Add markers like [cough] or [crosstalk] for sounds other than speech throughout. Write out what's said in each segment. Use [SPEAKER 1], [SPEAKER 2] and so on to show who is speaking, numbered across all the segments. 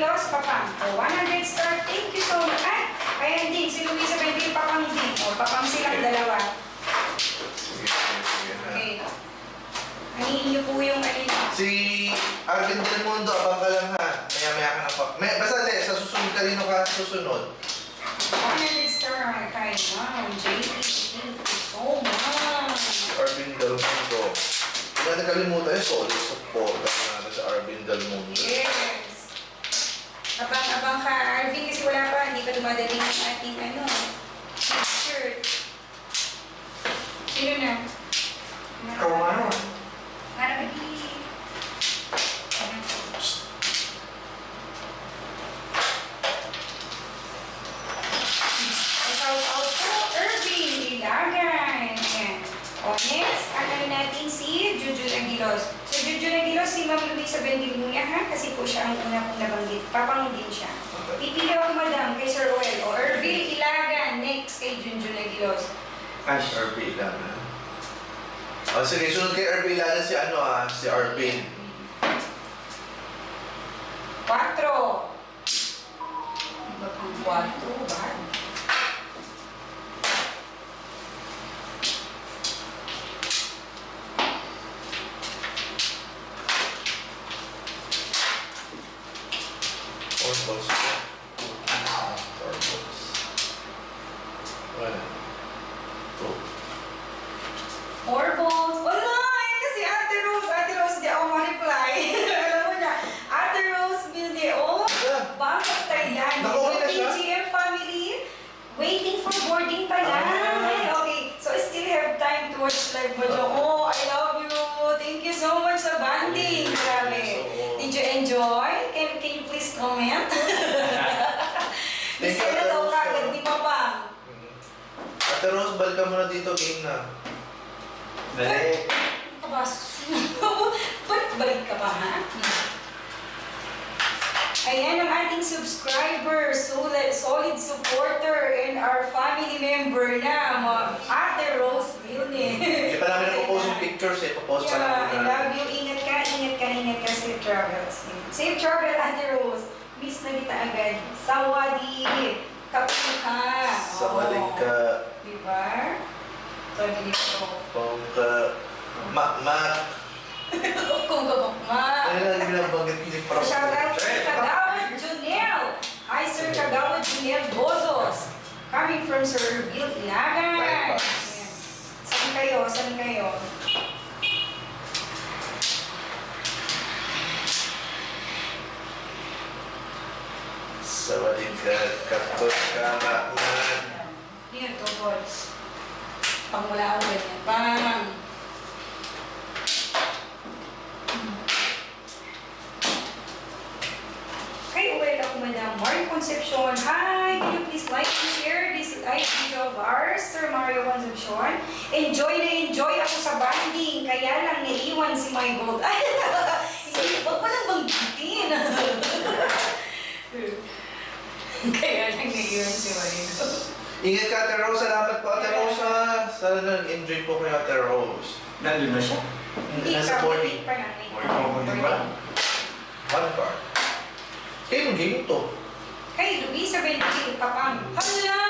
[SPEAKER 1] Aguilos, Papang. O, 100 star. Thank you so much. Ay, ayan din. Si Luisa Bentil, Papang din. O, Papang silang dalawa.
[SPEAKER 2] Sige, sige, sige. ha.
[SPEAKER 1] Okay. Anihin niyo po yung yun.
[SPEAKER 2] Si Arvin Del Mundo, abang ka lang ha. Maya-maya ka na pa. May, basta de, sa susunod kanino ka susunod.
[SPEAKER 1] 100 star. Kay Ma'am JP. Thank you so much.
[SPEAKER 2] Arvin Del Mundo. Hindi na nakalimutan yung solid support natin sa Arvin Del Mundo.
[SPEAKER 1] Yes. Abang-abang ka, Arvin, kasi wala pa, hindi pa dumadating ang ating ano, shirt. Sino na?
[SPEAKER 3] Ikaw?
[SPEAKER 1] Para po, Irving Ilagan. Ayan. O next, ano natin si Juju Aguilos. So Juju Aguilos, si Ma'am Luisa Bendil muna ha, kasi po siya ang una kong nabanggit. Papangudin siya. Pipili ako madam kay Sir Roel. O Irving Ilagan, next kay Junjun Aguilos.
[SPEAKER 3] Ash.
[SPEAKER 2] RB Ilagan. O sige, sunod kay RB Ilagan si ano ah, si Arvin.
[SPEAKER 1] Quatro. Quatro, ba?
[SPEAKER 2] Four balls. Four balls. One. Two.
[SPEAKER 1] Four balls. Wala! Yan kasi Ate Rose. Ate Rose, di ako ma-reply. [laughs] Alam mo na. Ate Rose Vildeo.
[SPEAKER 2] Ah,
[SPEAKER 1] Bakit Thailand?
[SPEAKER 2] Nakauwi na siya?
[SPEAKER 1] PGM family. Waiting for boarding pa lang.
[SPEAKER 2] Ah.
[SPEAKER 1] Ay, okay. So, I still have time to watch live mo. Oh, I love you. Thank you so much sa banding. Grabe. Did you enjoy? Can, can you please comment? [laughs] Miss
[SPEAKER 2] Thank you,
[SPEAKER 1] ka na daw
[SPEAKER 2] Rose.
[SPEAKER 1] kagad ni Papa.
[SPEAKER 2] Ate Rose, balik ka muna dito, game na.
[SPEAKER 3] Dali.
[SPEAKER 1] Kabas. [laughs] Balik-balik ka pa, ha? Ayan ang ating subscriber, solid, solid supporter, and our family member na, mga Ate Rose Vilne.
[SPEAKER 2] Hindi [laughs] pa namin napopost yung pictures eh. Papost pa
[SPEAKER 1] Yeah, I love you. Ingat ka, ingat ka, ingat ka. Travels. Safe travel, Ate Rose. Miss na kita agad. Sawadi. Kapag ka.
[SPEAKER 2] Sa maling ka,
[SPEAKER 1] Diba? Sabi dito.
[SPEAKER 2] pangka, ma, ma, [laughs]
[SPEAKER 1] Kung gabakma.
[SPEAKER 2] ano na binabanggit ni Prof.
[SPEAKER 1] Shout out to Kagawad Junel. Hi, Sir Kagawad Junel Bozos. Coming from Sir Bill Ilagan.
[SPEAKER 2] Boss.
[SPEAKER 1] Ayan. Saan kayo? Saan kayo?
[SPEAKER 2] Sa maling ka, kapos ka, ma, ma.
[SPEAKER 1] Here, two boys. Pag wala ako ganyan. Bang! Kay well ako, Madam Mario Concepcion. Hi! Can you please like and share this live video of ours, Sir Mario Concepcion? Enjoy na enjoy ako sa banding. Kaya lang naiwan si My Gold. [laughs] Ay, hindi, wag mo lang banggitin. [laughs] Naiwan si Gold.
[SPEAKER 2] Ingat ka, Ate Rose. Salamat po, Ate Rose. Sana nag-enjoy po kayo, Ate Rose.
[SPEAKER 3] Nandun na siya.
[SPEAKER 2] Nasa boarding.
[SPEAKER 1] pa lang.
[SPEAKER 3] Boarding pa lang.
[SPEAKER 2] One card. Kaya yung game to.
[SPEAKER 1] Kay Luisa Bentil Papang. Hala!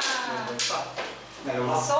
[SPEAKER 3] Nandun pa. Dalawa.
[SPEAKER 1] So,